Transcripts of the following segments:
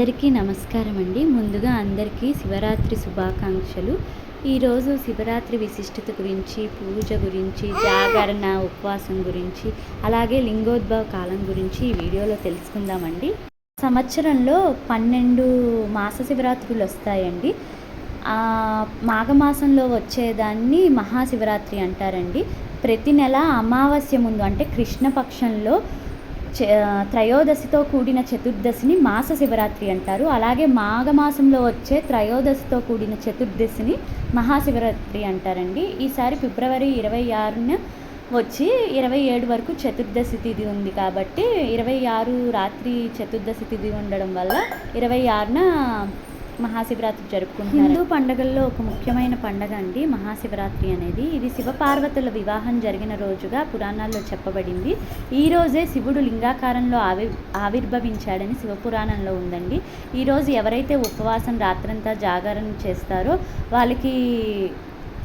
అందరికీ నమస్కారం అండి. ముందుగా అందరికీ శివరాత్రి శుభాకాంక్షలు. ఈరోజు శివరాత్రి విశిష్టత గురించి పూజ గురించి జాగరణ ఉపవాసం గురించి అలాగే లింగోద్భవ కాలం గురించి ఈ వీడియోలో తెలుసుకుందామండి. సంవత్సరంలో పన్నెండు మాస శివరాత్రులు వస్తాయండి. మాఘమాసంలో వచ్చేదాన్ని మహాశివరాత్రి అంటారండి. ప్రతి నెల అమావాస్య ముందు అంటే కృష్ణపక్షంలో త్రయోదశితో కూడిన చతుర్దశిని మాస శివరాత్రి అంటారు. అలాగే మాఘమాసంలో వచ్చే త్రయోదశితో కూడిన చతుర్దశిని మహాశివరాత్రి అంటారండి. ఈసారి ఫిబ్రవరి ఇరవై ఆరున వచ్చి ఇరవై ఏడు వరకు చతుర్దశి తిథి ఉంది కాబట్టి ఇరవై ఆరు రాత్రి చతుర్దశి తిథి ఉండడం వల్ల ఇరవై ఆరున మహాశివరాత్రి జరుపుకుంటున్నారు హిందూ పండుగల్లో ఒక ముఖ్యమైన పండుగ అండి మహాశివరాత్రి అనేది. ఇది శివపార్వతుల వివాహం జరిగిన రోజుగా పురాణాల్లో చెప్పబడింది. ఈ రోజే శివుడు లింగాకారంలో ఆవి ఆవిర్భవించాడని శివపురాణంలో ఉందండి. ఈరోజు ఎవరైతే ఉపవాసం రాత్రంతా జాగరణ చేస్తారో వాళ్ళకి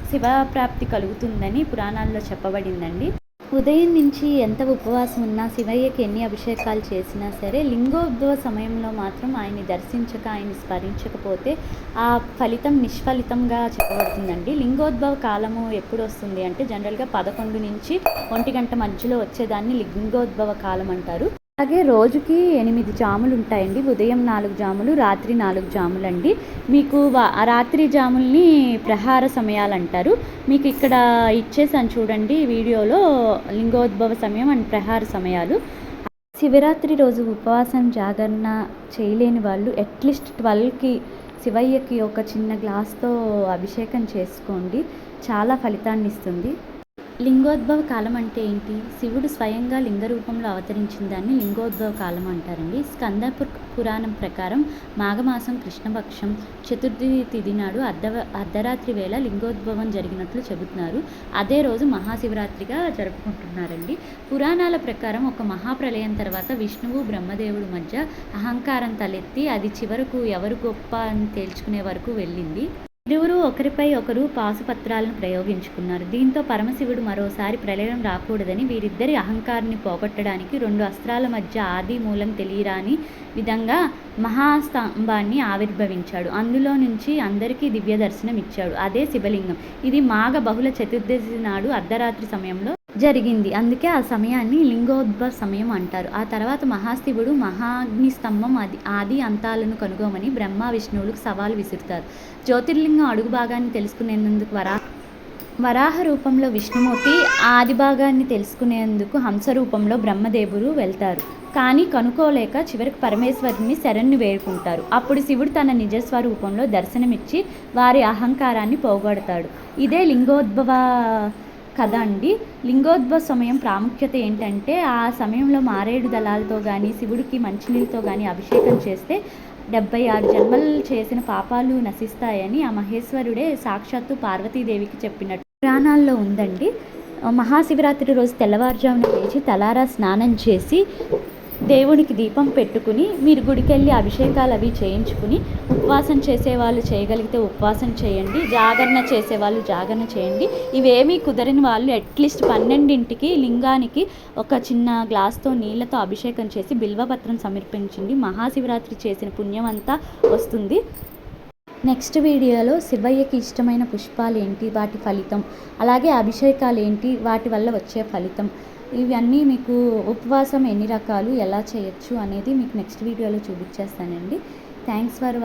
శివప్రాప్తి కలుగుతుందని పురాణాల్లో చెప్పబడిందండి. ఉదయం నుంచి ఎంత ఉపవాసం ఉన్నా శివయ్యకి ఎన్ని అభిషేకాలు చేసినా సరే లింగోద్భవ సమయంలో మాత్రం ఆయన్ని దర్శించక ఆయన్ని స్మరించకపోతే ఆ ఫలితం నిష్ఫలితంగా చెప్పబడుతుందండి. లింగోద్భవ కాలము ఎప్పుడు వస్తుంది అంటే జనరల్గా పదకొండు నుంచి ఒంటి గంట మధ్యలో వచ్చేదాన్ని లింగోద్భవ కాలం అంటారు అలాగే రోజుకి ఎనిమిది జాములు ఉంటాయండి ఉదయం నాలుగు జాములు రాత్రి నాలుగు జాములు అండి మీకు రాత్రి జాముల్ని ప్రహార సమయాలు అంటారు మీకు ఇక్కడ ఇచ్చేసాను చూడండి వీడియోలో లింగోద్భవ సమయం అండ్ ప్రహార సమయాలు. శివరాత్రి రోజు ఉపవాసం జాగరణ చేయలేని వాళ్ళు అట్లీస్ట్ ట్వెల్వ్కి శివయ్యకి ఒక చిన్న గ్లాస్తో అభిషేకం చేసుకోండి. చాలా ఫలితాన్ని ఇస్తుంది లింగోద్భవ కాలం అంటే ఏంటి? శివుడు స్వయంగా లింగ రూపంలో అవతరించిన దాన్ని లింగోద్భవ కాలం అంటారండి. స్కంద పురాణం ప్రకారం మాఘమాసం కృష్ణపక్షం చతుర్థి తిథి నాడు అర్ధ అర్ధరాత్రి వేళ లింగోద్భవం జరిగినట్లు చెబుతున్నారు. అదే రోజు మహాశివరాత్రిగా జరుపుకుంటున్నారండి. పురాణాల ప్రకారం ఒక మహాప్రలయం తర్వాత విష్ణువు బ్రహ్మదేవుడు మధ్య అహంకారం తలెత్తి అది చివరకు ఎవరు గొప్ప అని తేల్చుకునే వరకు వెళ్ళింది. ఇరువురు ఒకరిపై ఒకరు పాసుపత్రాలను ప్రయోగించుకున్నారు. దీంతో పరమశివుడు మరోసారి ప్రళయం రాకూడదని వీరిద్దరి అహంకారాన్ని పోగొట్టడానికి రెండు అస్త్రాల మధ్య ఆది మూలం తెలియరాని విధంగా మహాస్తంభాన్ని ఆవిర్భవించాడు. అందులో నుంచి అందరికీ దివ్య దర్శనం ఇచ్చాడు అదే శివలింగం. ఇది మాఘ బహుళ చతుర్దశి నాడు అర్ధరాత్రి సమయంలో జరిగింది. అందుకే ఆ సమయాన్ని లింగోద్భవ సమయం అంటారు. ఆ తర్వాత మహాశివుడు మహాగ్ని స్తంభం అది ఆది అంతాలను కనుగోమని బ్రహ్మ విష్ణువులకు సవాలు విసురుతారు. జ్యోతిర్లింగం అడుగు భాగాన్ని తెలుసుకునేందుకు వరా వరాహ రూపంలో విష్ణుమూర్తి ఆది భాగాన్ని తెలుసుకునేందుకు హంస రూపంలో బ్రహ్మదేవుడు వెళ్తారు. కానీ కనుకోలేక చివరికి పరమేశ్వరుని శరణ్ని వేడుకుంటారు. అప్పుడు శివుడు తన నిజస్వరూపంలో దర్శనమిచ్చి వారి అహంకారాన్ని పోగొడతాడు. ఇదే లింగోద్భవ కథ అండి. లింగోద్భవ సమయం ప్రాముఖ్యత ఏంటంటే ఆ సమయంలో మారేడు దళాలతో కానీ శివుడికి మంచినీళ్ళతో కానీ అభిషేకం చేస్తే డెబ్బై ఆరు జన్మలు చేసిన పాపాలు నశిస్తాయని ఆ మహేశ్వరుడే సాక్షాత్తు పార్వతీదేవికి చెప్పినట్టు పురాణాల్లో ఉందండి. మహాశివరాత్రి రోజు తెల్లవారుజామున లేచి తలారా స్నానం చేసి దేవునికి దీపం పెట్టుకుని మీరు గుడికెళ్ళి అభిషేకాలు అవి చేయించుకుని ఉపవాసం చేసేవాళ్ళు చేయగలిగితే ఉపవాసం చేయండి జాగరణ చేసేవాళ్ళు జాగరణ చేయండి. ఇవేమీ కుదరని వాళ్ళు అట్లీస్ట్ పన్నెండింటికి లింగానికి ఒక చిన్న గ్లాస్తో నీళ్ళతో అభిషేకం చేసి బిల్వపత్రం సమర్పించండి. మహాశివరాత్రి చేసిన పుణ్యం అంతా వస్తుంది. నెక్స్ట్ వీడియోలో శివయ్యకి ఇష్టమైన పుష్పాలు ఏంటి వాటి ఫలితం అలాగే అభిషేకాలు ఏంటి వాటి వల్ల వచ్చే ఫలితం. ఇవన్నీ మీకు ఉపవాసం ఎన్ని రకాలు ఎలా చేయొచ్చు అనేది మీకు నెక్స్ట్ వీడియోలో చూపించేస్తానండి. Thanks for